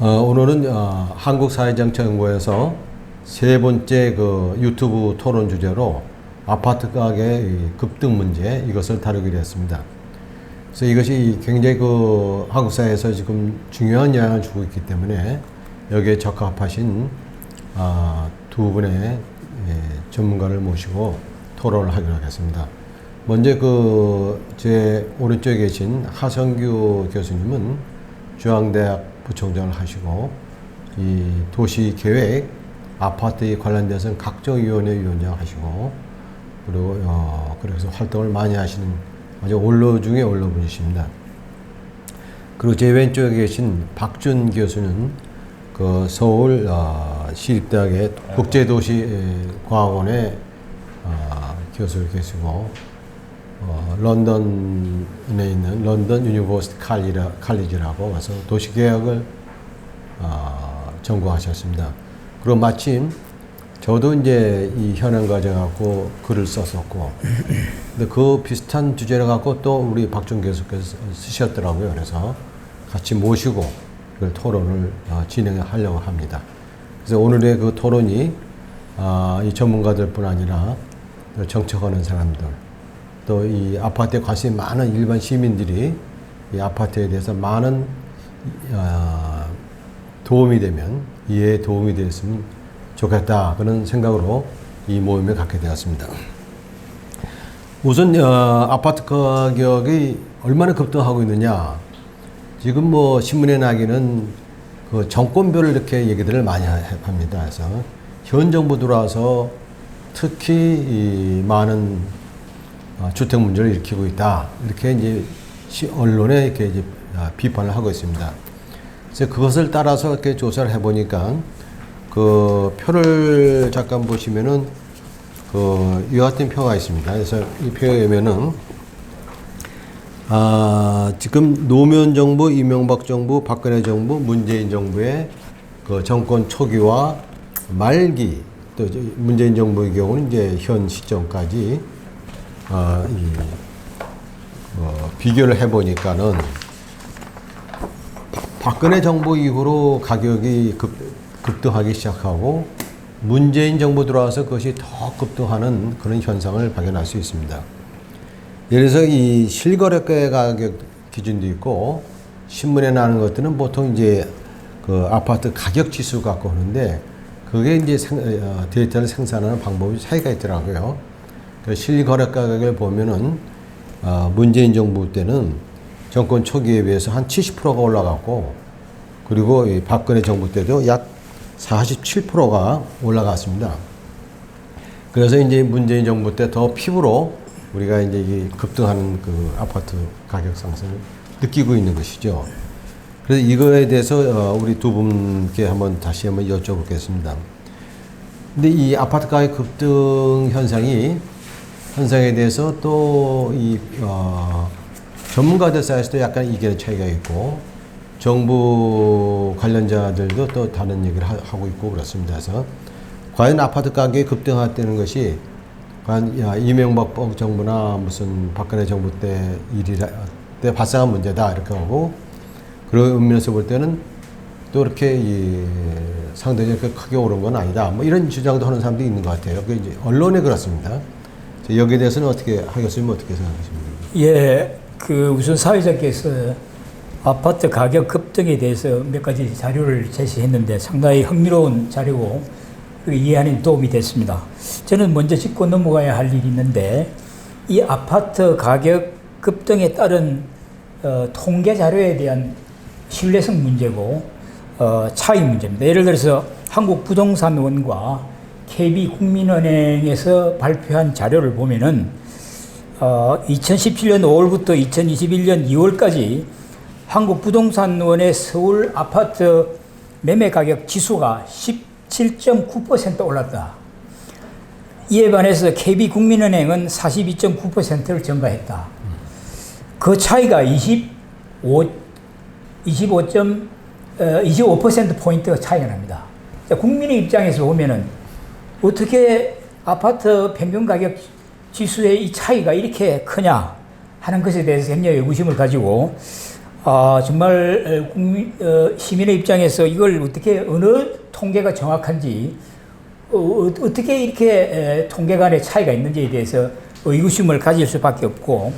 어, 오늘은 어, 한국사회정책연구에서 세 번째 그 유튜브 토론 주제로 아파트 가격 이 급등 문제 이것을 다루기로 했습니다. 그래서 이것이 굉장히 그 한국 사회에서 지금 중요한 영향을 주고 있기 때문에 여기에 적합하신 아, 두 분의 예, 전문가를 모시고 토론을 하기로 하겠습니다. 먼저 그 제 오른쪽에 계신 하성규 교수님은 중앙대학 부총장을 하시고 이 도시계획 아파트에 관련돼서는 각종위원회 위원장 하시고 그리고 어, 그래서 활동을 많이 하시는 아주 원로 중에 원로분이십니다. 그리고 제 왼쪽에 계신 박준 교수는 그 서울 어, 시립대학의 국제도시과학원의 어, 교수 계시고 어, 런던에 있는 런던 유니버시티 칼리지라고 와서 도시계획을 어, 전공하셨습니다. 그리고 마침 저도 이제 이 현황 가져갖고 글을 썼었고, 근데 그 비슷한 주제를 갖고 또 우리 박준 교수께서 쓰셨더라고요. 그래서 같이 모시고 그 토론을 어, 진행하려고 합니다. 그래서 오늘의 그 토론이 아, 이 전문가들뿐 아니라 또 정책하는 사람들, 또 이 아파트에 관심이 많은 일반 시민들이 이 아파트에 대해서 많은 어, 도움이 되면 이해에 도움이 됐으면 좋겠다 그런 생각으로 이 모임을 갖게 되었습니다. 우선 어, 아파트 가격이 얼마나 급등하고 있느냐 지금 뭐 신문에 나기는 그 정권별로 이렇게 얘기들을 많이 하- 합니다. 그래서 현 정부 들어와서 특히 이 많은 어, 주택 문제를 일으키고 있다. 이렇게 이제 시- 언론에 이렇게 이제 아, 비판을 하고 있습니다. 그래서 그것을 따라서 이렇게 조사를 해보니까 그 표를 잠깐 보시면은 그 이와 같은 표가 있습니다. 그래서 이 표에 보면은 아, 지금 노무현 정부, 이명박 정부, 박근혜 정부, 문재인 정부의 그 정권 초기와 말기 또 문재인 정부의 경우는 이제 현 시점까지 어, 이, 어, 비교를 해보니까는 박근혜 정부 이후로 가격이 급, 급등하기 시작하고 문재인 정부 들어와서 그것이 더 급등하는 그런 현상을 발견할 수 있습니다. 예를 들어서 이 실거래가 가격 기준도 있고 신문에 나는 것들은 보통 이제 그 아파트 가격 지수 갖고 오는데 그게 이제 생, 어, 데이터를 생산하는 방법이 차이가 있더라고요. 그 실거래 가격을 보면은 어, 문재인 정부 때는 정권 초기에 비해서 한 70%가 올라갔고 그리고 이 박근혜 정부 때도 약 47%가 올라갔습니다. 그래서 이제 문재인 정부 때 더 피부로 우리가 이제 이 급등하는 그 아파트 가격 상승을 느끼고 있는 것이죠. 그래서 이거에 대해서 어, 우리 두 분께 한번 다시 한번 여쭤보겠습니다. 근데 이 아파트 가격 급등 현상이 현상에 대해서 또이 어, 전문가들 사이에서도 약간 의견 차이가 있고 정부 관련자들도 또 다른 얘기를 하, 하고 있고 그렇습니다. 그래서 과연 아파트 가격이 급등했다는 것이 과연 야, 이명박 정부나 무슨 박근혜 정부 때 일이라 때 발생한 문제다 이렇게 하고 그런 의미에서 볼 때는 또 이렇게 이 상대적으로 크게 오른 건 아니다. 뭐 이런 주장도 하는 사람도 있는 것 같아요. 그 이제 언론에 그렇습니다. 여기에 대해서는 어떻게 하겠습니까? 어떻게 생각하십니까? 예, 그 우선 사회자께서 아파트 가격 급등에 대해서 몇 가지 자료를 제시했는데 상당히 흥미로운 자료고 그 이해하는 데 도움이 됐습니다. 저는 먼저 짚고 넘어가야 할 일이 있는데 이 아파트 가격 급등에 따른 어, 통계 자료에 대한 신뢰성 문제고 어, 차이 문제입니다. 예를 들어서 한국 부동산원과 KB국민은행에서 발표한 자료를 보면은 어, 2017년 5월부터 2021년 2월까지 한국 부동산원의 서울 아파트 매매 가격 지수가 17.9% 올랐다. 이에 반해서 KB국민은행은 42.9%를 증가했다. 그 차이가 25, 25. 어, 25%포인트가 차이가 납니다. 자, 국민의 입장에서 보면은 어떻게 아파트 평균 가격 지수의 이 차이가 이렇게 크냐 하는 것에 대해서 굉장히 의구심을 가지고 아 정말 에, 국민 어, 시민의 입장에서 이걸 어떻게 어느 통계가 정확한지 어, 떻게 이렇게 에, 통계 간의 차이가 있는지에 대해서 의구심을 가질 수밖에 없고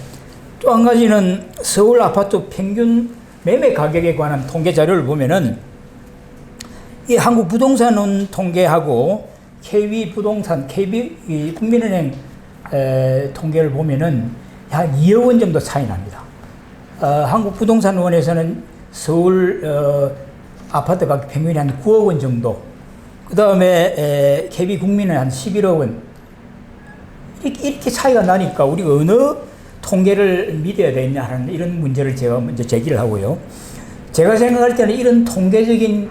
또 한 가지는 서울 아파트 평균 매매 가격에 관한 통계 자료를 보면은 이 한국 부동산원 통계하고 KB 부동산, KB 이 국민은행 에, 통계를 보면은 한 2억 원 정도 차이 납니다. 어, 한국 부동산원에서는 서울 어, 아파트 가격 평균이 한 9억 원 정도. 그 다음에 KB 국민은 한 11억 원. 이렇게, 이렇게 차이가 나니까 우리가 어느 통계를 믿어야 되냐 하는 이런 문제를 제가 먼저 제기를 하고요. 제가 생각할 때는 이런 통계적인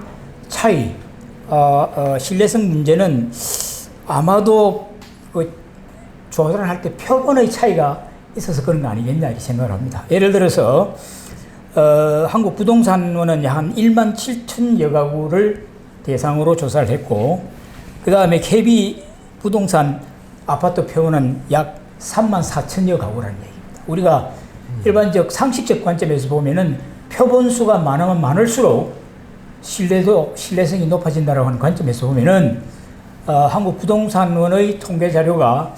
차이, 어, 어, 신뢰성 문제는 아마도 그 조사를 할 때 표본의 차이가 있어서 그런 거 아니겠냐 이렇게 생각을 합니다. 예를 들어서 어, 한국 부동산원은 약한 1만 7천여 가구를 대상으로 조사를 했고 그 다음에 KB 부동산 아파트 표본은 약 3만 4천여 가구라는 얘기입니다. 우리가 일반적 상식적 관점에서 보면은 표본 수가 많으면 많을수록 신뢰도 신뢰성이 높아진다라고 하는 관점에서 보면은 어, 한국 부동산원의 통계 자료가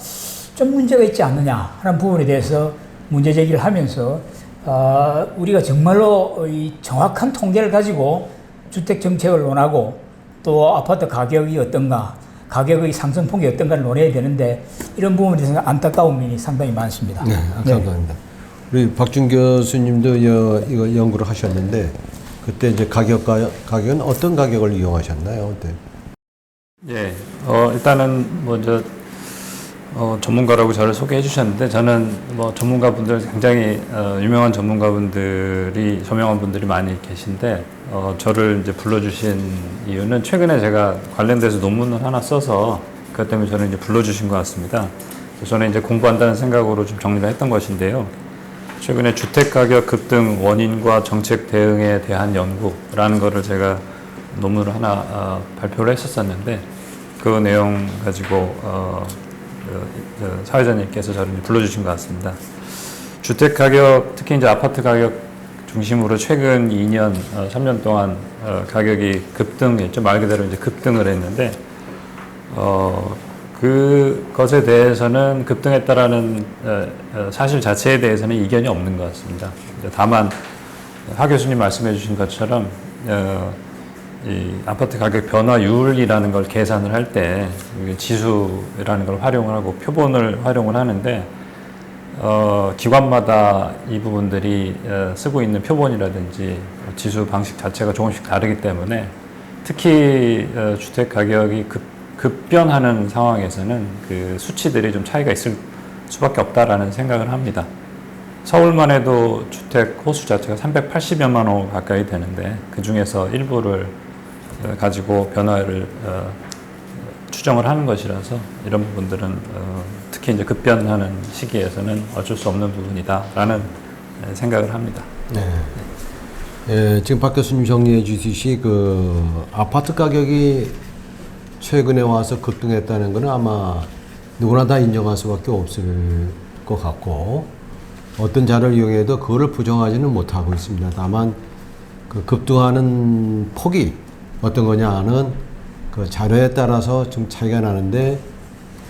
좀 문제가 있지 않느냐 하는 부분에 대해서 문제 제기를 하면서 어, 우리가 정말로 이 정확한 통계를 가지고 주택 정책을 논하고 또 아파트 가격이 어떤가 가격의 상승폭이 어떤가를 논해야 되는데 이런 부분에 대해서 안타까운 면이 상당히 많습니다. 네, 감사합니다. 우리 박준 교수님도 여, 이거 연구를 하셨는데 그때 이제 가격과 가격은 어떤 가격을 이용하셨나요? 그때? 예, 어, 일단은 먼저 어, 전문가라고 저를 소개해 주셨는데 저는 뭐 전문가분들 굉장히 어, 유명한 전문가분들이 조명한 분들이 많이 계신데 어, 저를 이제 불러주신 이유는 최근에 제가 관련돼서 논문을 하나 써서 그것 때문에 저를 이제 불러주신 것 같습니다. 저는 이제 공부한다는 생각으로 좀 정리를 했던 것인데요. 최근에 주택 가격 급등 원인과 정책 대응에 대한 연구라는 거를 제가 논문을 하나 어, 발표를 했었었는데 그 내용 가지고 어, 그, 그 사회자님께서 저를 불러주신 것 같습니다. 주택 가격 특히 이제 아파트 가격 중심으로 최근 2년, 어, 3년 동안 어, 가격이 급등했죠. 말 그대로 이제 급등을 했는데 어, 그것에 대해서는 급등했다라는 어, 어, 사실 자체에 대해서는 이견이 없는 것 같습니다. 다만 하 교수님 말씀해 주신 것처럼 어, 이 아파트 가격 변화율이라는 걸 계산을 할 때 지수라는 걸 활용을 하고 표본을 활용을 하는데 어, 기관마다 이 부분들이 어, 쓰고 있는 표본이라든지 지수 방식 자체가 조금씩 다르기 때문에 특히 어, 주택 가격이 급, 급변하는 상황에서는 그 수치들이 좀 차이가 있을 수밖에 없다라는 생각을 합니다. 서울만 해도 주택 호수 자체가 380여만 호 가까이 되는데 그 중에서 일부를 어, 가지고 변화를 어, 추정을 하는 것이라서 이런 부분들은 어, 특히 이제 급변하는 시기에서는 어쩔 수 없는 부분이다라는 에, 생각을 합니다. 네. 예, 지금 박 교수님 정리해 주듯이 그 아파트 가격이 최근에 와서 급등했다는 것은 아마 누구나 다 인정할 수밖에 없을 것 같고 어떤 자료를 이용해도 그거를 부정하지는 못하고 있습니다. 다만 그 급등하는 폭이 어떤 거냐는 그 자료에 따라서 좀 차이가 나는데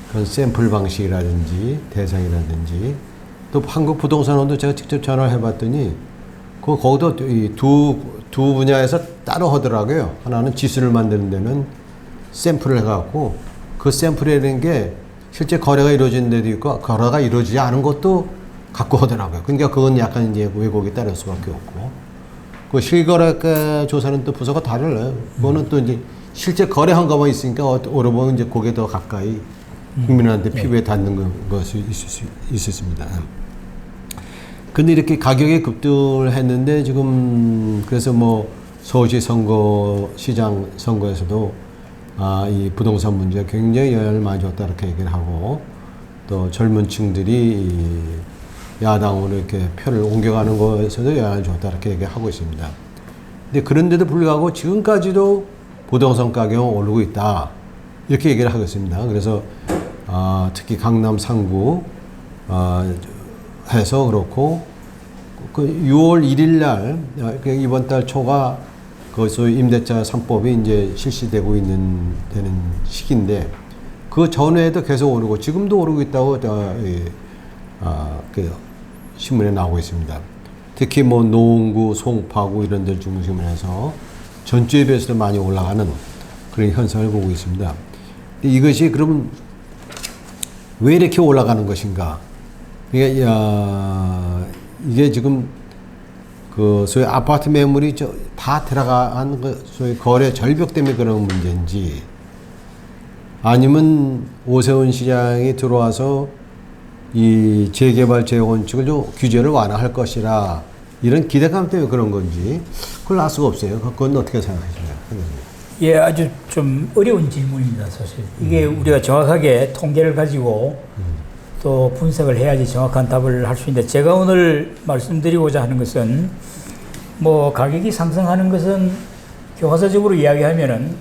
그건 샘플 방식이라든지 대상이라든지 또 한국 부동산원도 제가 직접 전화를 해봤더니 그 거기도 이두 두 분야에서 따로 하더라고요. 하나는 지수를 만드는 데는 샘플을 해갖고 그 샘플이라는 게 실제 거래가 이루어진 데도 있고 거래가 이루어지지 않은 것도 갖고 하더라고요. 그러니까 그건 약간 이제 왜곡이 따를 수밖에 없고 그 실거래가 조사는 또 부서가 달라요. 그거는 또 이제 실제 거래한 것만 있으니까 어- 어느 보면 이제 그게 더 가까이 국민한테 피부에 닿는 것- 것이 있을 수 있었습니다. 근데 이렇게 가격이 급등을 했는데 지금 그래서 뭐 서울시 선거 시장 선거에서도 아, 이 부동산 문제가 굉장히 영향을 많이 줬다 이렇게 얘기를 하고 또 젊은 층들이 이 야당으로 이렇게 표를 옮겨가는 것에서도 영향을 줬다 이렇게 얘기하고 있습니다. 근데 그런데도 불구하고 지금까지도 부동산 가격은 오르고 있다 이렇게 얘기를 하고 있습니다. 그래서 아, 특히 강남 상구 아, 해서 그렇고 그 6월 1일 날 어, 그 이번 달 초가 그 소위 임대차 3법이 이제 실시되고 있는 되는 시기인데 그 전에도 계속 오르고 지금도 오르고 있다고 어, 이, 아, 그 신문에 나오고 있습니다. 특히 뭐 노원구, 송파구 이런 데 중심으로 해서 전주에 비해서도 많이 올라가는 그런 현상을 보고 있습니다. 이것이 그러면 왜 이렇게 올라가는 것인가? 이게, 야, 이게 지금 그 소위 아파트 매물이 저 다 들어간 그 소위 거래 절벽 때문에 그런 문제인지 아니면 오세훈 시장이 들어와서 이 재개발 재건축을 좀 규제를 완화할 것이라 이런 기대감 때문에 그런 건지 그걸 알 수가 없어요. 그건 어떻게 생각하시나요? 예, 아주 좀 어려운 질문입니다, 사실. 이게 우리가 정확하게 통계를 가지고 또 분석을 해야지 정확한 답을 할 수 있는데 제가 오늘 말씀드리고자 하는 것은 뭐 가격이 상승하는 것은 교과서적으로 이야기하면은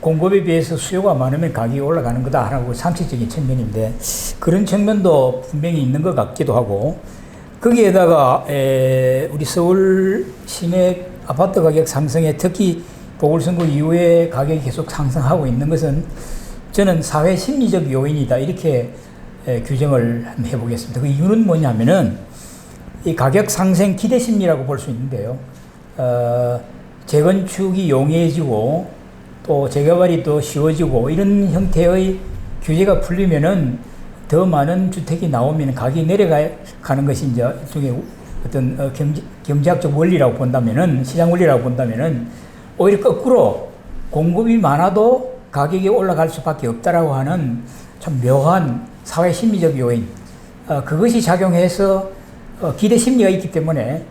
공급에 비해서 수요가 많으면 가격이 올라가는 거다라고 상식적인 측면인데 그런 측면도 분명히 있는 것 같기도 하고 거기에다가 에, 우리 서울 시내 아파트 가격 상승에 특히 보궐선거 이후에 가격이 계속 상승하고 있는 것은 저는 사회 심리적 요인이다 이렇게 에, 규정을 해보겠습니다. 그 이유는 뭐냐면은 이 가격 상승 기대 심리라고 볼 수 있는데요. 어, 재건축이 용이해지고 또 재개발이 또 쉬워지고 이런 형태의 규제가 풀리면은 더 많은 주택이 나오면 가격이 내려가는 것이 이제 일종의 어떤 어, 경제, 경제학적 원리라고 본다면은 시장 원리라고 본다면은 오히려 거꾸로 공급이 많아도 가격이 올라갈 수밖에 없다라고 하는 참 묘한 사회 심리적 요인 어, 그것이 작용해서 어, 기대 심리가 있기 때문에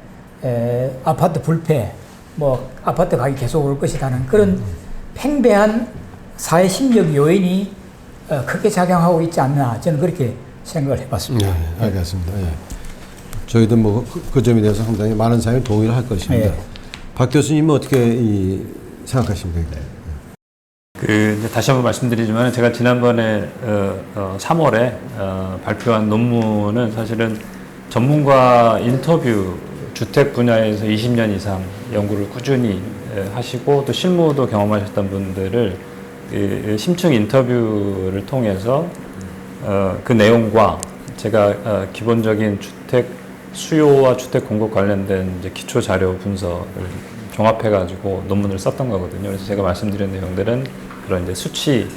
에, 아파트 불패 뭐 아파트 가격이 계속 오를 것이라는 그런 팽배한 사회 심리적 요인이 어, 크게 작용하고 있지 않나 저는 그렇게 생각을 해봤습니다. 네, 알겠습니다. 예. 저희도 뭐 그, 그 점에 대해서 상당히 많은 사람이 동의를 할 것입니다. 예. 박 교수님은 어떻게 이, 생각하십니까? 그 다시 한번 말씀드리지만 제가 지난번에 어, 어, 3월에 어, 발표한 논문은 사실은 전문가 인터뷰 주택 분야에서 20년 이상 연구를 꾸준히 에, 하시고 또 실무도 경험하셨던 분들을 그 심층 인터뷰를 통해서 어, 그 내용과 제가 어, 기본적인 주택 수요와 주택 공급 관련된 기초 자료 분석을 종합해가지고 논문을 썼던 거거든요. 그래서 제가 말씀드린 내용들은 그런 이제 수치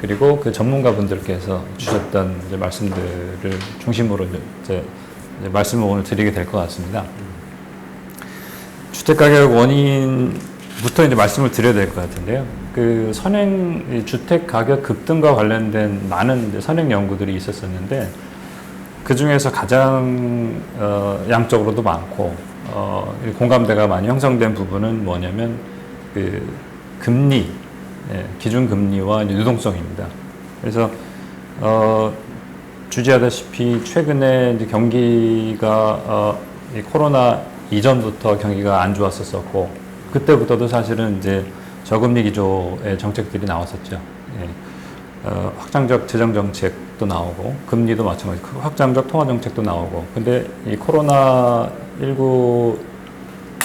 그리고 그 전문가분들께서 주셨던 이제 말씀들을 중심으로 이제, 이제 말씀을 오늘 드리게 될 것 같습니다. 주택 가격 원인부터 이제 말씀을 드려야 될 것 같은데요. 그 선행 이 주택 가격 급등과 관련된 많은 선행 연구들이 있었었는데 그 중에서 가장 어, 양적으로도 많고 어, 이 공감대가 많이 형성된 부분은 뭐냐면 그 금리, 예, 기준 금리와 이제 유동성입니다. 그래서 어, 주지하다시피 최근에 경기가 어, 이 코로나 이전부터 경기가 안 좋았었었고 그때부터도 사실은 이제 저금리 기조의 정책들이 나왔었죠. 예. 어, 확장적 재정 정책도 나오고 금리도 마찬가지 그 확장적 통화 정책도 나오고 근데 이 코로나 19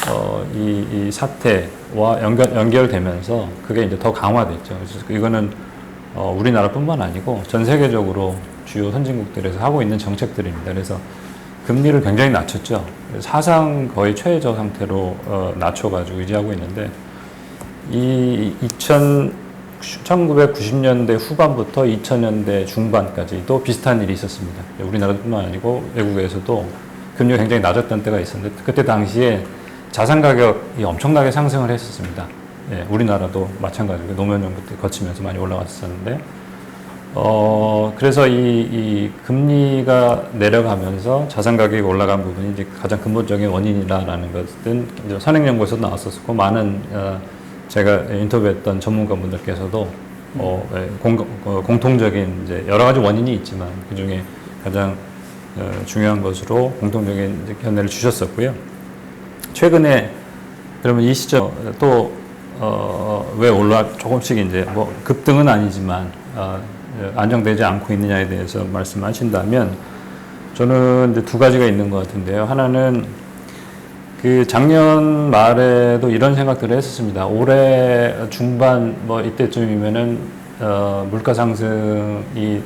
어, 이, 이 사태 와 연결, 연결되면서 그게 이제 더 강화됐죠. 그래서 이거는 어, 우리나라뿐만 아니고 전 세계적으로 주요 선진국들에서 하고 있는 정책들입니다. 그래서 금리를 굉장히 낮췄죠. 사상 거의 최저 상태로 어, 낮춰가지고 유지하고 있는데 이 2000, 1990년대 후반부터 2000년대 중반까지도 비슷한 일이 있었습니다. 우리나라뿐만 아니고 외국에서도 금리가 굉장히 낮았던 때가 있었는데 그때 당시에 자산 가격이 엄청나게 상승을 했었습니다. 예, 우리나라도 마찬가지고 노무현 정부 때 거치면서 많이 올라갔었는데 어, 그래서 이, 이 금리가 내려가면서 자산 가격이 올라간 부분이 이제 가장 근본적인 원인이라는 것은 이제 선행연구에서 나왔었고 많은 어, 제가 인터뷰했던 전문가분들께서도 어, 예, 공, 어, 공통적인 이제 여러 가지 원인이 있지만 그 중에 가장 어, 중요한 것으로 공통적인 견해를 주셨었고요. 최근에 그러면 이 시점 또 어, 왜 올라 조금씩 이제 뭐 급등은 아니지만 어, 안정되지 않고 있느냐에 대해서 말씀하신다면 저는 이제 두 가지가 있는 것 같은데요. 하나는 그 작년 말에도 이런 생각들을 했었습니다. 올해 중반 뭐 이때쯤이면은 어, 물가 상승이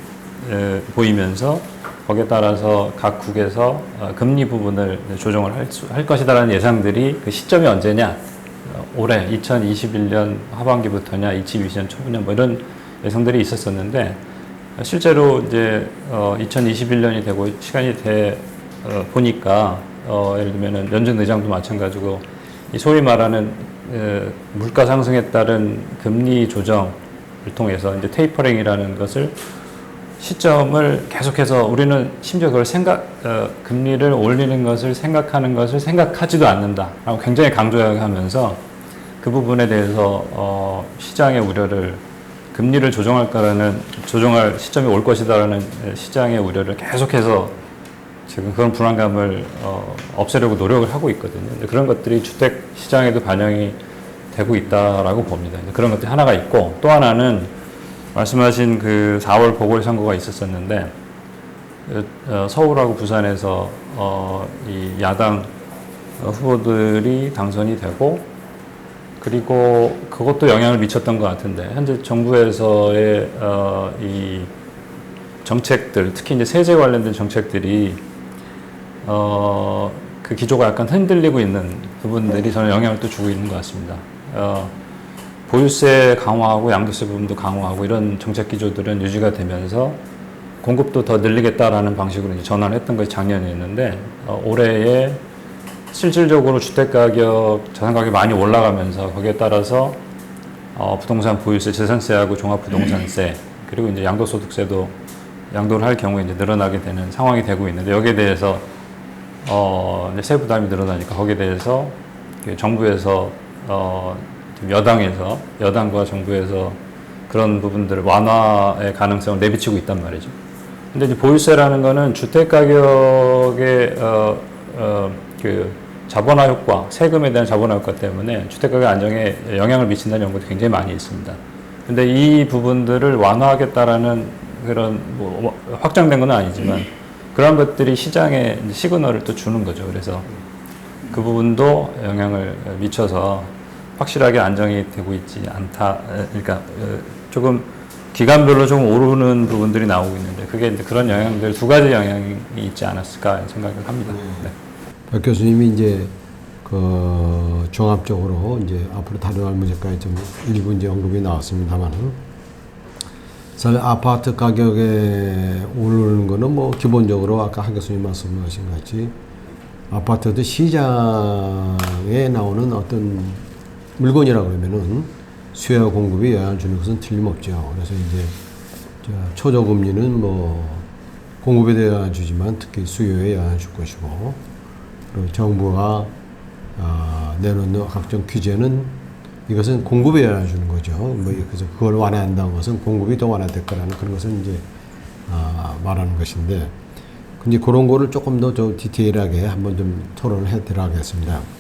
에, 보이면서 거기에 따라서 각 국에서 어, 금리 부분을 조정을 할, 수- 할 것이다라는 예상들이 그 시점이 언제냐? 어, 올해 2021년 하반기부터냐, 2022년 초부냐 뭐 이런 예상들이 있었었는데 실제로 이제 어, 2021년이 되고 시간이 돼 어, 보니까 어, 예를 들면은 연준 의장도 마찬가지고 이 소위 말하는 에, 물가 상승에 따른 금리 조정을 통해서 이제 테이퍼링이라는 것을 시점을 계속해서 우리는 심지어 그걸 생각 어, 금리를 올리는 것을 생각하는 것을 생각하지도 않는다라고 굉장히 강조하면서 그 부분에 대해서 어, 시장의 우려를 금리를 조정할까라는 조정할 시점이 올 것이다라는 시장의 우려를 계속해서 지금 그런 불안감을 어, 없애려고 노력을 하고 있거든요. 그런 것들이 주택 시장에도 반영이 되고 있다라고 봅니다. 그런 것들이 하나가 있고 또 하나는 말씀하신 그 4월 보궐선거가 있었었는데 어, 서울하고 부산에서 어, 이 야당 어, 후보들이 당선이 되고 그리고 그것도 영향을 미쳤던 것 같은데 현재 정부에서의 어, 이 정책들 특히 이제 세제 관련된 정책들이 어, 그 기조가 약간 흔들리고 있는 부분들이 저는 영향을 또 주고 있는 것 같습니다. 어, 보유세 강화하고 양도세 부분도 강화하고 이런 정책 기조들은 유지가 되면서 공급도 더 늘리겠다라는 방식으로 이제 전환을 했던 것이 작년이었는데 어, 올해에 실질적으로 주택 가격, 자산 가격이 많이 올라가면서 거기에 따라서 어, 부동산 보유세, 재산세하고 종합부동산세 그리고 이제 양도소득세도 양도를 할 경우에 이제 늘어나게 되는 상황이 되고 있는데 여기에 대해서 어, 이제 세부 부담이 늘어나니까 거기에 대해서 그 정부에서 어, 좀 여당에서 여당과 정부에서 그런 부분들을 완화의 가능성을 내비치고 있단 말이죠. 근데 이제 보유세라는 거는 주택 가격의 어, 어, 그 자본화 효과, 세금에 대한 자본화 효과 때문에 주택 가격 안정에 영향을 미친다는 연구도 굉장히 많이 있습니다. 근데 이 부분들을 완화하겠다라는 그런 뭐 확정된 건 아니지만 그런 것들이 시장에 시그널을 또 주는 거죠. 그래서 그 부분도 영향을 미쳐서 확실하게 안정이 되고 있지 않다. 에, 그러니까 어, 조금 기간별로 좀 오르는 부분들이 나오고 있는데 그게 이제 그런 영향들 두 가지 영향이 있지 않았을까 생각을 합니다. 네. 박 교수님이 이제 그 종합적으로 이제 앞으로 다뤄갈 문제까지 좀 일부 이제 언급이 나왔습니다만은 사실 아파트 가격에 오르는 거는 뭐 기본적으로 아까 한 교수님 말씀하신 같이 아파트도 시장에 나오는 어떤 물건이라 그러면은 수요와 공급이 영향을 주는 것은 틀림없죠. 그래서 이제 저 초저금리는 뭐 공급에 대해 영향을 주지만 특히 수요에 영향을 줄 것이고 그리고 정부가 아, 내놓는 각종 규제는 이것은 공급에 영향을 주는 거죠. 뭐 그래서 그걸 완화한다는 것은 공급이 더 완화될 거라는 그런 것을 이제 아, 말하는 것인데, 근데 그런 거를 조금 더 좀 디테일하게 한번 좀 토론을 해 드려야겠습니다.